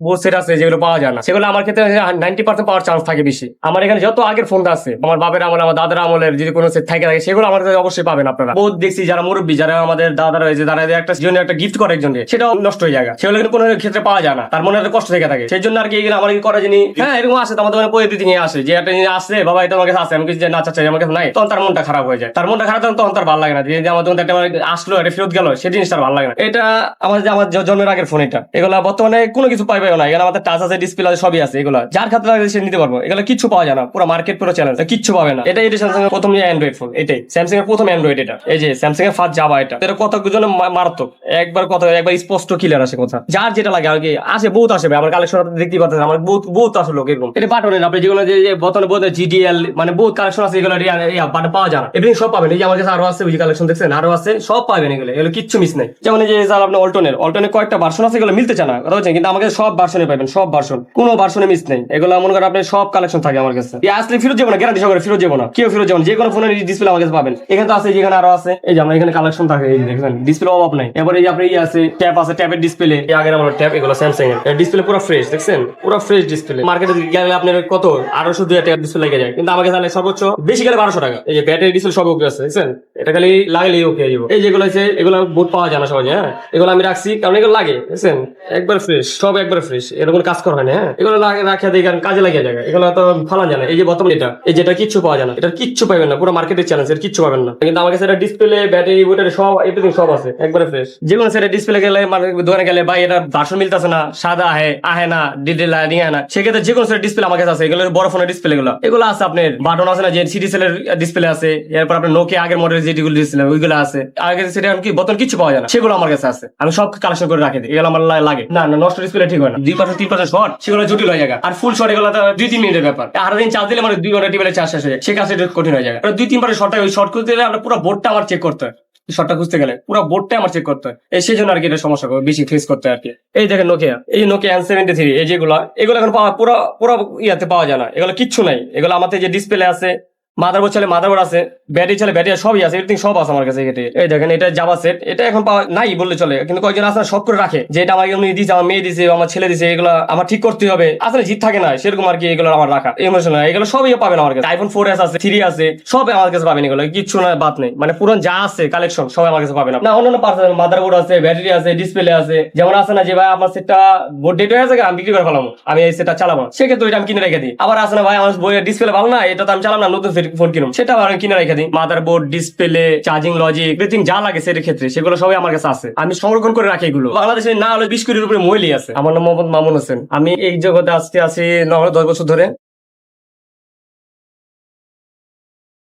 বহুত সেট আছে যেগুলো পাওয়া যায় না। সেগুলো আমার ক্ষেত্রে নাইনটি পার্সেন্ট পাওয়ার চান্স থাকে বেশি। আমার এখানে যত আগের ফোনটা আছে, আমার বাপের আমল, আমার দাদার আমলের যদি কোনো সেট থাকে থাকে, সেগুলো আমার কাছে অবশ্যই পাবেন আপনারা। বহুত দেখছি যারা মুরব্বী, যারা আমাদের দাদারা হয়েছে তারা একটা জন্য একটা গিফট করে একজনকে। সেটাও নষ্ট হয়ে যায় সেগুলো কিন্তু কোনো ক্ষেত্রে পাওয়া যায় না। তার মনে একটা কষ্ট থেকে থাকে। সেই জন্য আর কি এগুলো আমার করা জানি হ্যাঁ এরকম আসে তো আমাদের মানে পয়ে নিয়ে আসে। যে একটা জিনিস আসছে বাবা, এটা আমার কাছে আসে আমি কিছু না চাচ্ছি আমার কাছে নাই। তখন তার মনটা খারাপ হয়ে যায়। তার মনটা খারাপ তখন তার ভালো লাগে না। যে আমার তখন একটা আসলো, এটা ফেরত গেল সেই জিনিসটা ভালো লাগে না। এটা আমার যে আমার জন্মের আগের ফোন এটা। এগুলো বর্তমানে কোনো কিছু পাইবে না। এখানে আমাদের টাচ আছে ডিসপ্লে আছে, সবই আছে। এগুলো যার খাতে লাগে সে নিতে পারব। এগুলো কিচ্ছু পাওয়া যায় না। পুরো মার্কেট পুরো চ্যালেঞ্জ কিচ্ছু পাবে না। এটা এটা স্যামসাং এর প্রথম অ্যান্ড্রয়েড ফোন এটাই। স্যামসাং এর প্রথম অ্যান্ড্রয়েড এটা। এই যে স্যামসাং এর ফার্স্ট যাবা এটা। এটা কত জন্য মারাত্মক। একবার কথা, একবার স্পষ্ট ক্লিয়ার আসে কথা। যার যেটা লাগে আর কি, আসে, বহুত আসে আমার কালেকশন দেখতেই পাচ্ছেন। আমার বহুত বহুত আসে লোক এরকম। এটা বাটনের আপনি যেগুলো যে যে বর্তমানে বহুত জিডিএল মানে বহুত কালেকশন আছে, এগুলো বাট পাওয়া যায় না। এভরিথিং সব পাবেন। এই যে আমার কাছে আরও আছে, ওই কালেকশন দেখছেন, আরও আছে, সব পাবেন এগুলো। এগুলো কিচ্ছু মিস নাই। যেমন এই যে স্যার আপনি অল্টনের অল্টনের কয়েকটা ভার্সন আছে, এগুলো মিলতে চায় না। কথা বলছেন? কিন্তু আমাকে সব ভার্সনে পাবেন সব ভার্সন কোনো ভার্সনে মিস নেই। এগুলো মনে করেন আপনি সব কালেকশন থাকে আমার কাছে। আসলে ফেরত যাব না গ্যারান্টি সহকারে ফেরত যাব না। কেউ ফেরত যাব না যে কোনো ফোনের ডিসপ্লে আমার কাছে পাবেন। এখানে তো আছে, যেখানে আরও আছে। এই যে আমরা এখানে কালেকশন থাকে, এই দেখেন ডিসপ্লে অভাব নাই। এবার এই যে আপনি ইয়ে আছে ট্যাপ আছে ট্যাপের ডিসপ্লে এই আগের আমার ট্যাপ এগুলো স্যামসাং এর। ডিসপ্লে পুরো ফ্রেশ দেখছেন? পুরো ফ্রেশ ডিসপ্লে মার্কেটে গেলে আপনার কত? আড়াইশো, দুই টাকা ডিসপ্লে লেগে যায়। কিন্তু আমাকে তাহলে সর্বোচ্চ, বেশি গেলে বারোশো টাকা। এই যে ব্যাটারি ডিসপ্লে সব ওকে আছে, দেখছেন? এটা খালি লাগলেই ওকে যাব। এই যেগুলো আছে, এগুলো বোট পাওয়া যায় না সহজে হ্যাঁ? এগুলো আমি রাখছি, কারণ এগুলো লাগে, দেখছেন? একবার ফ্রেশ সব একবার ফ্রেশ এর কোনো কাজ করা হয় না হ্যাঁ? এগুলো কারণ কাজে লাগিয়ে যায়। এগুলো তো যায় না এই যে বর্তমানে এটা, এই যেটা কিচ্ছু পাওয়া যায় না। এটা কিচ্ছু পাবেন না, পুরো মার্কেটের চ্যালেঞ্জ এর কিচ্ছু পাবেন না। কিন্তু আমার কাছে এটা ডিসপ্লে ব্যাটারি বুটারি সব এভরিথিং সব আছে, একবারে ফ্রেশ সেটা ডিসপ্লে গেলে মানে গেলে বা এটা মিলতেছে না, সাদা আহে আহে না, ডিটেল নিয়ে না। সেক্ষেত্রে যে কোনো সেটা ডিসপ্লে আমার কাছে আছে, এগুলো বড় ফোনের ডিসপ্লে গুলো এগুলো। আছে আপনার বাটন আছে না, যে সিডিসেল এর ডিসপ্লে আছে, এরপর আপনার নোকিয়া আগের মডেল যেগুলো ডিসপ্লে ওইগুলো আছে। আগে সেটা কি বোতল কিছু পাওয়া যায় না। সেগুলো আমার কাছে আছে। আমি সব কালেকশন করে রাখি দিই এগুলো আমার লাগে। না না, নষ্ট ডিসপ্লে ঠিক হয় দুই পার্সেন্ট তিন পার্সেন্ট শর্ট, সেগুলো জটিল হয়ে যায় আর ফুল শর্ট এগুলো দুই, তিন মিনিটের ব্যাপার। আর দিন চার্জ দিলে মানে দুই ঘণ্টা টিপেলে চার্জ শেষ হয়ে যায়। সে কাজটা কঠিন হয়ে যায়। দুই, তিন পার্সেন্ট শর্ট ওই শর্ট করতে গেলে আপনার পুরো বোর্ডটা আমার চেক করতে হয়। শর্টটা খুঁজতে গেলে পুরো বোর্ডটা আমার চেক করতে হয়। সেই জন্য আর কি এটা সমস্যা করে, বেশি ফেস করতে আর কি। এই দেখেন নোকিয়া এই নোকিয়া এন সেভেন্টি থ্রি এই যেগুলো, এগুলো এখন পাওয়া, পুরো পুরো ইয়াতে পাওয়া যায় না। এগুলো কিচ্ছু নাই। এগুলো আমাদের যে ডিসপ্লে আছে মাদারবোর্ড চলে মাদারবোর্ড আছে, ব্যাটারি চলে ব্যাটারি সবই আছে এভরিথিং সব আছে আমার কাছে এটি এই দেখেন, এটা জাভা সেট এটা এখন পাওয়া নাই বললে চলে, কিন্তু কয়েকজন না শখ করে রাখে, যে এটা আমার দিছে, আমার মেয়ে দিছে, আমার ছেলে দিছে, এগুলো আমার ঠিক করতে হবে। আসলে জিত থাকে না, সেরকম আর কি এগুলো আমার রাখা ইমোশনাল এগুলো সবই পাবেন আমার কাছে। আইফোন ফোর এস আছে থ্রি আছে, সব আমার কাছে পাবেন এগুলো, কিচ্ছু না, বাদ নেই। মানে পুরো যা আছে কালেকশন সব আমার কাছে পাবেন না অন্যান্য পার্স মাদারবোর্ড আছে ব্যাটারি আছে ডিসপ্লে আছে, যেমন আছে না যে ভাই আমার সেটটা বোর্ড ডেট হয়ে গেছে, আমি বিক্রি করে ফেলাম আমি এই সেটটা চালাবো, সেক্ষেত্রে ওইটা আমি কিনে রেখে দিই। আবার আছে না ভাই, আমার বইয়ের ডিসপ্লে ভালো না, এটা তো আমি চালাম না, নতুন ফোন কিনুম। সেটা আমি কিনে রেখে দিই। Motherboard display charging logic everything যা লাগে সেটার ক্ষেত্রে, সেগুলো সবাই আমার কাছে আছে। আমি সংরক্ষণ করে রাখি এগুলো। বাংলাদেশে না হলে বিশ কোটির উপরে মহিলাই আছে। আমার নাম মোহাম্মদ মামুন হোসেন। আমি এই জগতে আসতে আসি নয় দশ বছর ধরে।